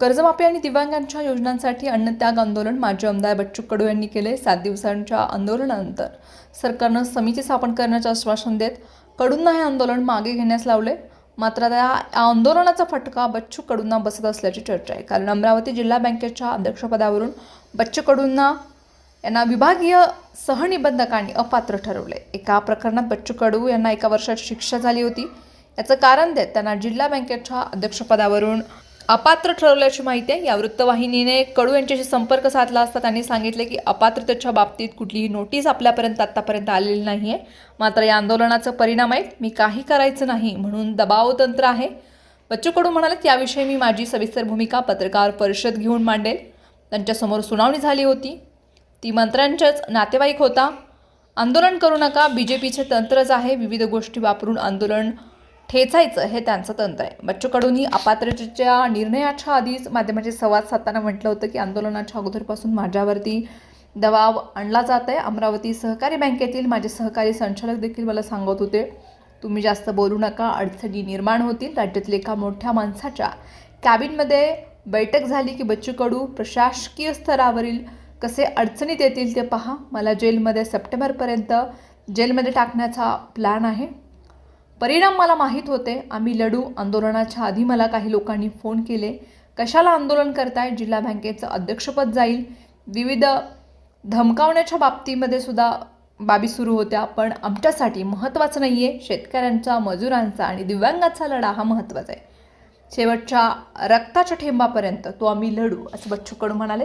कर्जमाफी आणि दिव्यांगांच्या योजनांसाठी अन्नत्याग आंदोलन माजी आमदार बच्चू कडू यांनी केले सात दिवसांच्या आंदोलनानंतर. सरकारनं समिती स्थापन करण्याचे आश्वासन देत कडूंना हे आंदोलन मागे घेण्यास लावले. मात्र त्या या आंदोलनाचा फटका बच्चू कडूंना बसत असल्याची चर्चा आहे. कारण अमरावती जिल्हा बँकेच्या अध्यक्षपदावरून बच्चू कडूंना यांना विभागीय सहनिबंधकांनी अपात्र ठरवले. एका प्रकरणात बच्चू कडू यांना एका वर्षाची शिक्षा झाली होती. याचं कारण देत त्यांना जिल्हा बँकेच्या अध्यक्षपदावरून अपात्र ठरवल्याची माहिती आहे. या वृत्तवाहिनीने कडू यांच्याशी संपर्क साधला असता त्यांनी सांगितले की अपात्रतेच्या बाबतीत कुठलीही नोटीस आपल्यापर्यंत आत्तापर्यंत आलेली नाही आहे मात्र या आंदोलनाचा परिणाम आहे मी काही करायचं नाही म्हणून दबाव तंत्र आहे. बच्चू कडू म्हणालेत याविषयी मी माझी सविस्तर भूमिका पत्रकार परिषद घेऊन मांडेल. त्यांच्यासमोर सुनावणी झाली होती. ती मंत्र्यांच्याच नातेवाईक होता. आंदोलन करू नका. बी जे पीचे तंत्रच आहे. विविध गोष्टी वापरून आंदोलन ठेचायचं हे त्यांचं तंत्र आहे. बच्चू कडूंनी अपात्रतेच्या निर्णयाच्या आधीच माध्यमाचे संवाद साधताना म्हटलं होतं की आंदोलनाच्या अगोदरपासून माझ्यावरती दबाव आणला जात आहे. अमरावती सहकारी बँकेतील माझे सहकारी संचालक देखील मला सांगत होते तुम्ही जास्त बोलू नका अडचणी निर्माण होतील. राज्यातील एका मोठ्या माणसाच्या कॅबिनमध्ये बैठक झाली की बच्चू कडू प्रशासकीय स्तरावरील कसे अडचणीत येतील ते पहा. मला जेलमध्ये सप्टेंबरपर्यंत जेलमध्ये टाकण्याचा प्लॅन आहे. परिणाम मला माहीत होते. आम्ही लढू आंदोलनाच्या आधी मला काही लोकांनी फोन केले. कशाला आंदोलन करताय? जिल्हा बँकेचं अध्यक्षपद जाईल. विविध धमकावण्याच्या बाबतीमध्ये सुद्धा बाबी सुरू होत्या पण आमच्यासाठी महत्त्वाचं नाही आहे शेतकऱ्यांचा मजुरांचा आणि दिव्यांगाचा लढा हा महत्त्वाचा आहे. शेवटच्या रक्ताच्या ठेंबापर्यंत तो आम्ही लढू असं बच्चू कडू म्हणाले